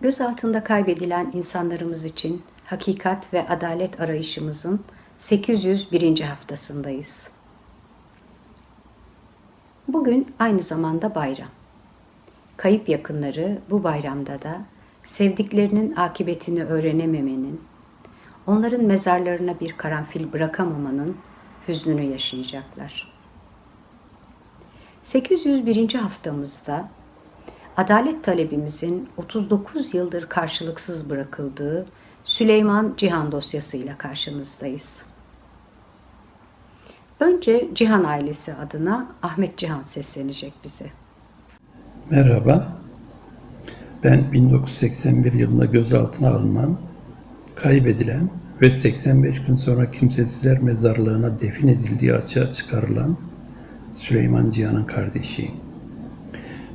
Gözaltında kaybedilen insanlarımız için hakikat ve adalet arayışımızın 801. haftasındayız. Bugün aynı zamanda bayram. Kayıp yakınları bu bayramda da sevdiklerinin akıbetini öğrenememenin, onların mezarlarına bir karanfil bırakamamanın hüznünü yaşayacaklar. 801. haftamızda adalet talebimizin 39 yıldır karşılıksız bırakıldığı Süleyman Cihan dosyasıyla karşınızdayız. Önce Cihan ailesi adına Ahmet Cihan seslenecek bize. Merhaba. Ben 1981 yılında gözaltına alınan, kaybedilen ve 85 gün sonra kimsesizler mezarlığına defin edildiği açığa çıkarılan Süleyman Cihan'ın kardeşiyim.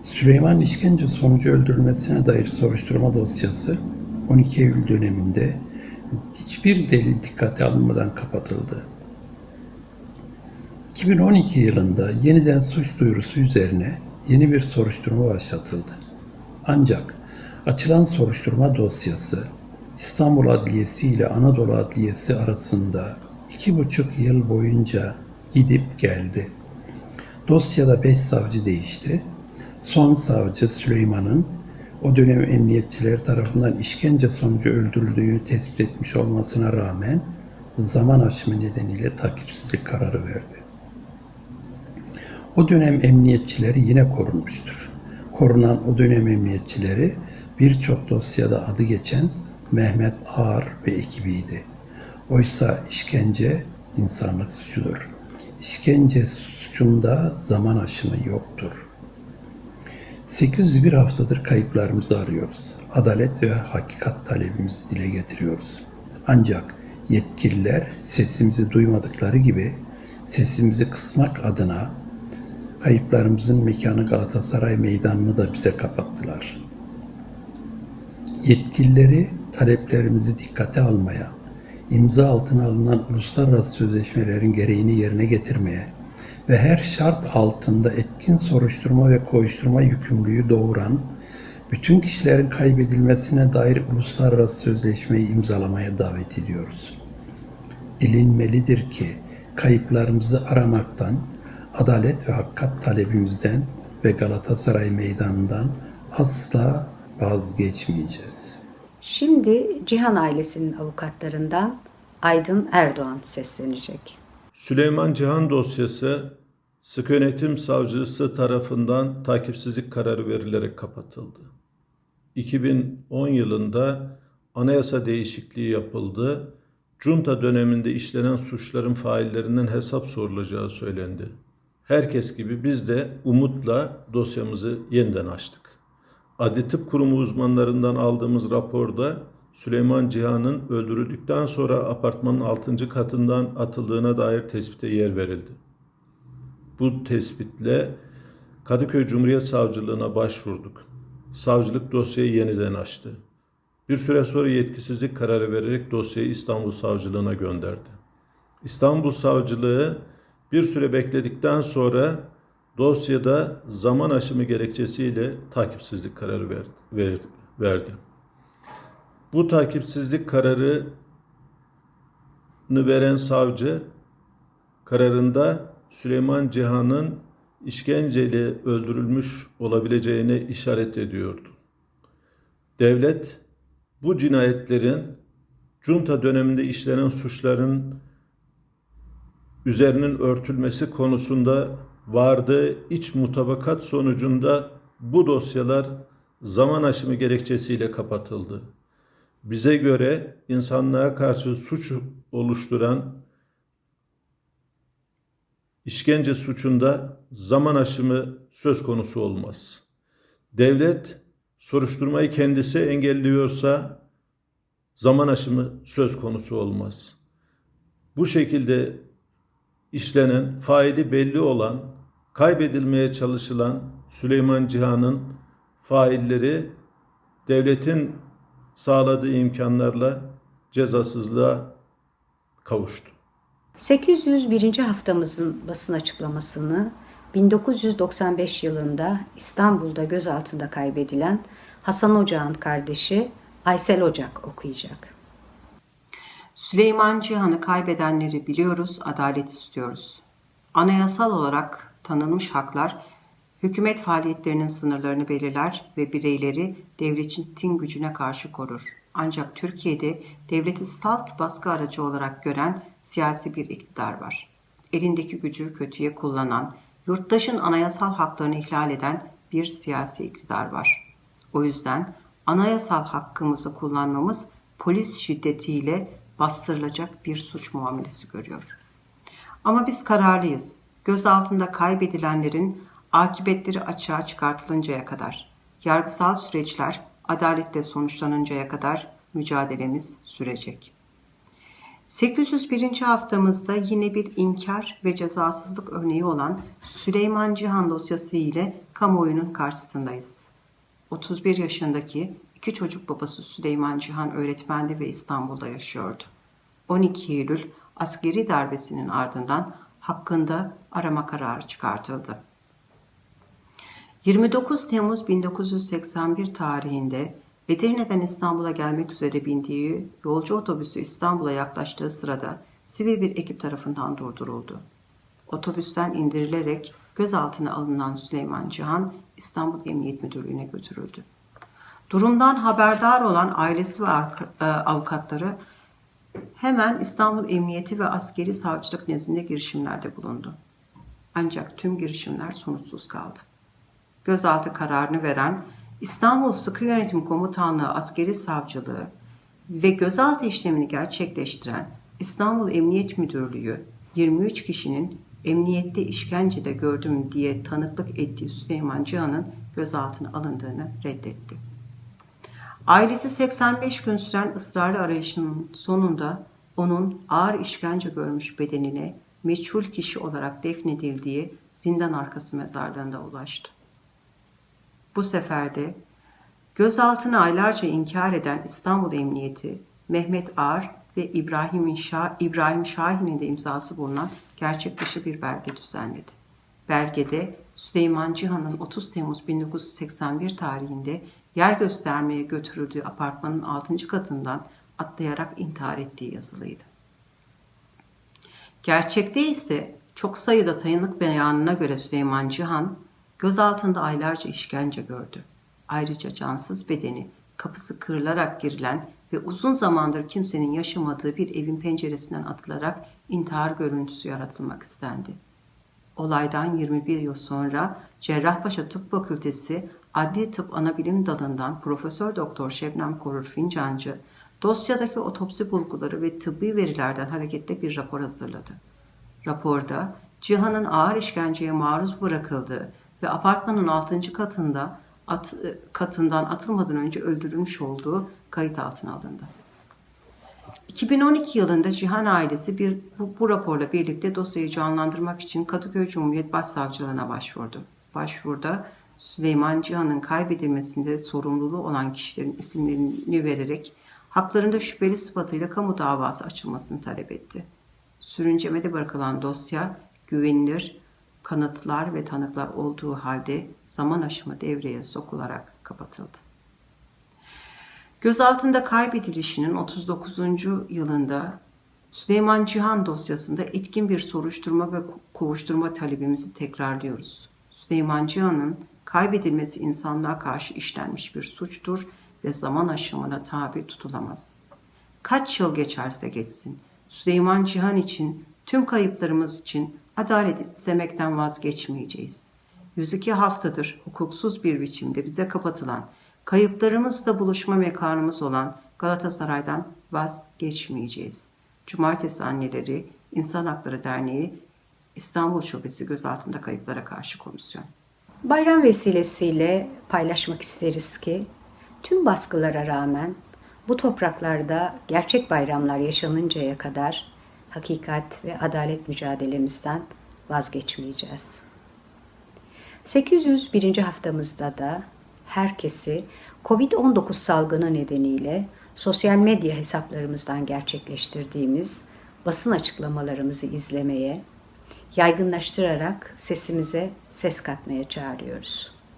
Süleyman işkence sonucu öldürülmesine dair soruşturma dosyası 12 Eylül döneminde hiçbir delil dikkate alınmadan kapatıldı. 2012 yılında yeniden suç duyurusu üzerine yeni bir soruşturma başlatıldı. Ancak açılan soruşturma dosyası İstanbul Adliyesi ile Anadolu Adliyesi arasında iki buçuk yıl boyunca gidip geldi. Dosyada beş savcı değişti. Son savcı Süleyman'ın o dönem emniyetçiler tarafından işkence sonucu öldürüldüğünü tespit etmiş olmasına rağmen zaman aşımı nedeniyle takipsizlik kararı verdi. O dönem emniyetçileri yine korunmuştur. Korunan o dönem emniyetçileri birçok dosyada adı geçen Mehmet Ağar ve ekibiydi. Oysa işkence insanlık suçudur. İşkence suçunda zaman aşımı yoktur. 801 haftadır kayıplarımızı arıyoruz. Adalet ve hakikat talebimizi dile getiriyoruz. Ancak yetkililer sesimizi duymadıkları gibi sesimizi kısmak adına kayıplarımızın mekanı Galatasaray Meydanı'nı da bize kapattılar. Yetkilileri taleplerimizi dikkate almaya, imza altına alınan uluslararası sözleşmelerin gereğini yerine getirmeye ve her şart altında etkin soruşturma ve koğuşturma yükümlülüğü doğuran bütün kişilerin kaybedilmesine dair uluslararası sözleşmeyi imzalamaya davet ediyoruz. Bilinmelidir ki kayıplarımızı aramaktan, adalet ve hakikat talebimizden ve Galatasaray Meydanı'ndan asla vazgeçmeyeceğiz. Şimdi Cihan ailesinin avukatlarından Aydın Erdoğan seslenecek. Süleyman Cihan dosyası Sık Yönetim Savcısı tarafından takipsizlik kararı verilerek kapatıldı. 2010 yılında anayasa değişikliği yapıldı. Junta döneminde işlenen suçların faillerinden hesap sorulacağı söylendi. Herkes gibi biz de umutla dosyamızı yeniden açtık. Adli Tıp Kurumu uzmanlarından aldığımız raporda Süleyman Cihan'ın öldürüldükten sonra apartmanın 6. katından atıldığına dair tespite yer verildi. Bu tespitle Kadıköy Cumhuriyet Savcılığına başvurduk. Savcılık dosyayı yeniden açtı. Bir süre sonra yetkisizlik kararı vererek dosyayı İstanbul Savcılığına gönderdi. İstanbul Savcılığı bir süre bekledikten sonra dosyada zaman aşımı gerekçesiyle takipsizlik kararı verdi. verdi. Bu takipsizlik kararını veren savcı kararında Süleyman Cihan'ın işkenceyle öldürülmüş olabileceğine işaret ediyordu. Devlet bu cinayetlerin junta döneminde işlenen suçların üzerinin örtülmesi konusunda vardığı iç mutabakat sonucunda bu dosyalar zaman aşımı gerekçesiyle kapatıldı. Bize göre insanlığa karşı suç oluşturan işkence suçunda zaman aşımı söz konusu olmaz. Devlet soruşturmayı kendisi engelliyorsa zaman aşımı söz konusu olmaz. Bu şekilde işlenen, faili belli olan, kaybedilmeye çalışılan Süleyman Cihan'ın failleri devletin sağladığı imkanlarla cezasızlığa kavuştu. 801. haftamızın basın açıklamasını 1995 yılında İstanbul'da gözaltında kaybedilen Hasan Ocak'ın kardeşi Aysel Ocak okuyacak. Süleyman Cihan'ı kaybedenleri biliyoruz, adalet istiyoruz. Anayasal olarak tanınmış haklar, hükümet faaliyetlerinin sınırlarını belirler ve bireyleri devletin gücüne karşı korur. Ancak Türkiye'de devleti salt baskı aracı olarak gören siyasi bir iktidar var. Elindeki gücü kötüye kullanan, yurttaşın anayasal haklarını ihlal eden bir siyasi iktidar var. O yüzden anayasal hakkımızı kullanmamız polis şiddetiyle bastırılacak bir suç muamelesi görüyor. Ama biz kararlıyız. Gözaltında kaybedilenlerin akıbetleri açığa çıkartılıncaya kadar, yargısal süreçler adaletle sonuçlanıncaya kadar mücadelemiz sürecek. 801. haftamızda yine bir inkar ve cezasızlık örneği olan Süleyman Cihan dosyası ile kamuoyunun karşısındayız. 31 yaşındaki iki çocuk babası Süleyman Cihan öğretmendi ve İstanbul'da yaşıyordu. 12 Eylül askeri darbesinin ardından hakkında arama kararı çıkartıldı. 29 Temmuz 1981 tarihinde Edirne'den İstanbul'a gelmek üzere bindiği yolcu otobüsü İstanbul'a yaklaştığı sırada sivil bir ekip tarafından durduruldu. Otobüsten indirilerek gözaltına alınan Süleyman Cihan İstanbul Emniyet Müdürlüğü'ne götürüldü. Durumdan haberdar olan ailesi ve e, avukatları hemen İstanbul Emniyeti ve Askeri Savcılık nezdinde girişimlerde bulundu. Ancak tüm girişimler sonuçsuz kaldı. Gözaltı kararını veren İstanbul Sıkı Yönetim Komutanlığı Askeri Savcılığı ve gözaltı işlemini gerçekleştiren İstanbul Emniyet Müdürlüğü 23 kişinin emniyette işkencede gördüm diye tanıklık ettiği Süleyman Cihan'ın gözaltına alındığını reddetti. Ailesi 85 gün süren ısrarlı arayışının sonunda onun ağır işkence görmüş bedenine meçhul kişi olarak defnedildiği zindan arkası mezarlığında ulaştı. Bu sefer de gözaltını aylarca inkar eden İstanbul Emniyeti, Mehmet Ağar ve İbrahim, Şah, İbrahim Şahin'in de imzası bulunan gerçek dışı bir belge düzenledi. Belgede Süleyman Cihan'ın 30 Temmuz 1981 tarihinde yer göstermeye götürüldüğü apartmanın 6. katından atlayarak intihar ettiği yazılıydı. Gerçekte ise çok sayıda tanıklık beyanına göre Süleyman Cihan gözaltında aylarca işkence gördü. Ayrıca cansız bedeni kapısı kırılarak girilen ve uzun zamandır kimsenin yaşamadığı bir evin penceresinden atılarak intihar görüntüsü yaratılmak istendi. Olaydan 21 yıl sonra Cerrahpaşa Tıp Fakültesi Adli Tıp Anabilim Dalı'ndan Profesör Doktor Şebnem Korur Fincancı dosyadaki otopsi bulguları ve tıbbi verilerden hareketle bir rapor hazırladı. Raporda Cihan'ın ağır işkenceye maruz bırakıldığı ve apartmanın 6. katında at, katından atılmadan önce öldürülmüş olduğu kayıt altına alındı. 2012 yılında Cihan ailesi bir, bu, bu raporla birlikte dosyayı canlandırmak için Kadıköy Cumhuriyet Başsavcılığına başvurdu. Başvuruda Süleyman Cihan'ın kaybedilmesinde sorumluluğu olan kişilerin isimlerini vererek haklarında şüpheli sıfatıyla kamu davası açılmasını talep etti. Sürüncemede bırakılan dosya güvenilir kanıtlar ve tanıklar olduğu halde zaman aşımı devreye sokularak kapatıldı. Gözaltında kaybedilişinin 39. yılında Süleyman Cihan dosyasında etkin bir soruşturma ve kovuşturma talebimizi tekrarlıyoruz. Süleyman Cihan'ın kaybedilmesi insanlığa karşı işlenmiş bir suçtur ve zaman aşımına tabi tutulamaz. Kaç yıl geçerse geçsin, Süleyman Cihan için, tüm kayıplarımız için adalet istemekten vazgeçmeyeceğiz. 102 haftadır hukuksuz bir biçimde bize kapatılan, kayıplarımızla buluşma mekanımız olan Galatasaray'dan vazgeçmeyeceğiz. Cumartesi Anneleri İnsan Hakları Derneği İstanbul Şubesi Gözaltında Kayıplara Karşı Komisyon. Bayram vesilesiyle paylaşmak isteriz ki tüm baskılara rağmen bu topraklarda gerçek bayramlar yaşanıncaya kadar hakikat ve adalet mücadelemizden vazgeçmeyeceğiz. 801. haftamızda da herkesi COVID-19 salgını nedeniyle sosyal medya hesaplarımızdan gerçekleştirdiğimiz basın açıklamalarımızı izlemeye, yaygınlaştırarak sesimize ses katmaya çağırıyoruz.